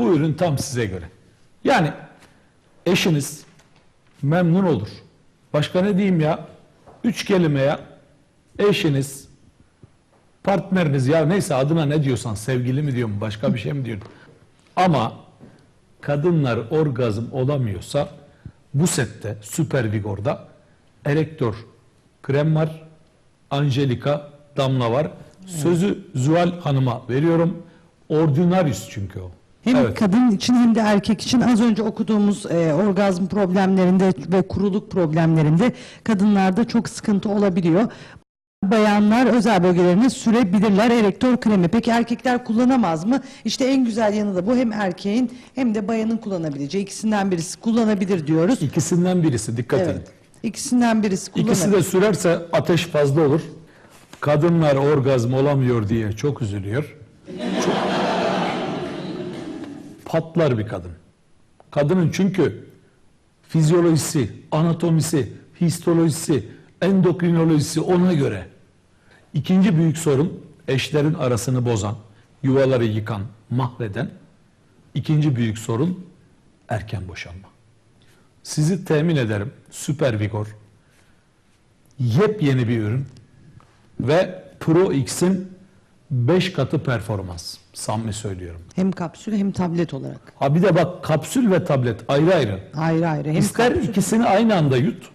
Bu ürün tam size göre. Yani eşiniz memnun olur. Başka ne diyeyim ya? Üç kelime ya. Eşiniz, partneriniz ya neyse adına ne diyorsan sevgili mi diyorum başka bir şey mi diyorum. Ama kadınlar orgazm olamıyorsa bu sette Süper Vigor'da Erektor krem var, Angelika damla var. Sözü Zuhal Hanım'a veriyorum. Ordinarius çünkü o. Hem Evet. kadın için hem de erkek için az önce okuduğumuz e, orgazm problemlerinde ve kuruluk problemlerinde kadınlarda çok sıkıntı olabiliyor. Bayanlar özel bölgelerine sürebilirler erektör kremi. Peki erkekler kullanamaz mı? İşte en güzel yanı da bu. Hem erkeğin hem de bayanın kullanabileceği ikisinden birisi kullanabilir diyoruz. İkisinden birisi dikkat edin. Evet. İkisinden birisi kullanabilir. İkisi de sürerse ateş fazla olur. Kadınlar orgazm olamıyor diye çok üzülüyor. Çok- Patlar bir kadın. Kadının çünkü fizyolojisi, anatomisi, histolojisi, endokrinolojisi ona göre. İkinci büyük sorun eşlerin arasını bozan, yuvaları yıkan, mahveden. İkinci büyük sorun erken boşanma. Sizi temin ederim. Süper Vigor. Yepyeni bir ürün. Ve Pro X'in 5 katı performans. Samimi söylüyorum. Hem kapsül hem tablet olarak. Ha bir de bak kapsül ve tablet ayrı ayrı. Ayrı ayrı. Hem İster kapsül- ikisini aynı anda yut.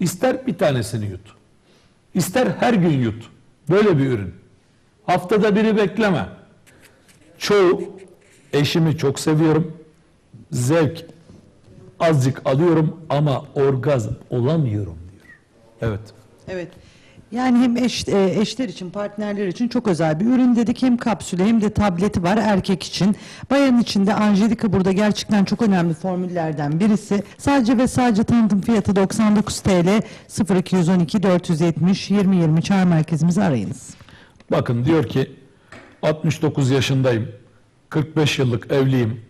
ister bir tanesini yut. İster her gün yut. Böyle bir ürün. Haftada biri bekleme. Çoğu eşimi çok seviyorum. Zevk azıcık alıyorum ama orgazm olamıyorum diyor. Evet. Evet. Yani hem eş, e, eşler için, partnerler için çok özel bir ürün dedik. Hem kapsülü hem de tableti var erkek için. Bayan için de Angelika burada gerçekten çok önemli formüllerden birisi. Sadece ve sadece tanıtım fiyatı 99 TL 0212 470 2020 çağrı merkezimizi arayınız. Bakın diyor ki 69 yaşındayım. 45 yıllık evliyim.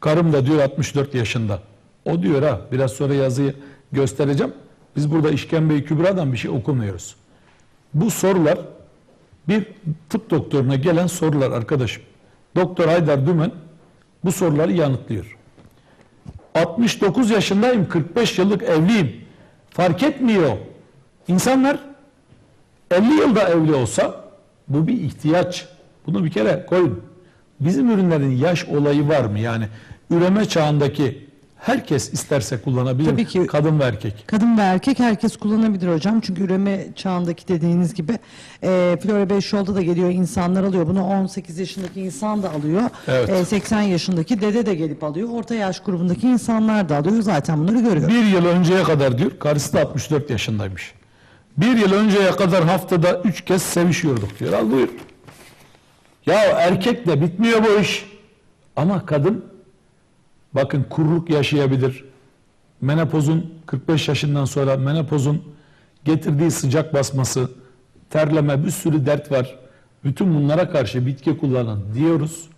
Karım da diyor 64 yaşında. O diyor ha biraz sonra yazıyı göstereceğim. Biz burada işkembe Kübra'dan bir şey okumuyoruz. Bu sorular bir tıp doktoruna gelen sorular arkadaşım. Doktor Haydar Dümen bu soruları yanıtlıyor. 69 yaşındayım, 45 yıllık evliyim. Fark etmiyor. İnsanlar 50 yılda evli olsa bu bir ihtiyaç. Bunu bir kere koyun. Bizim ürünlerin yaş olayı var mı? Yani üreme çağındaki herkes isterse kullanabilir. Tabii ki. Kadın ve erkek. Kadın ve erkek herkes kullanabilir hocam. Çünkü üreme çağındaki dediğiniz gibi e, Flora 5 yolda da geliyor insanlar alıyor. Bunu 18 yaşındaki insan da alıyor. Evet. E, 80 yaşındaki dede de gelip alıyor. Orta yaş grubundaki insanlar da alıyor. Zaten bunları görüyor. Bir yıl önceye kadar diyor, karısı da 64 yaşındaymış. Bir yıl önceye kadar haftada üç kez sevişiyorduk diyor. Al buyur. Ya erkekle bitmiyor bu iş. Ama kadın bakın kuruluk yaşayabilir. Menopozun 45 yaşından sonra menopozun getirdiği sıcak basması, terleme bir sürü dert var. Bütün bunlara karşı bitki kullanın diyoruz.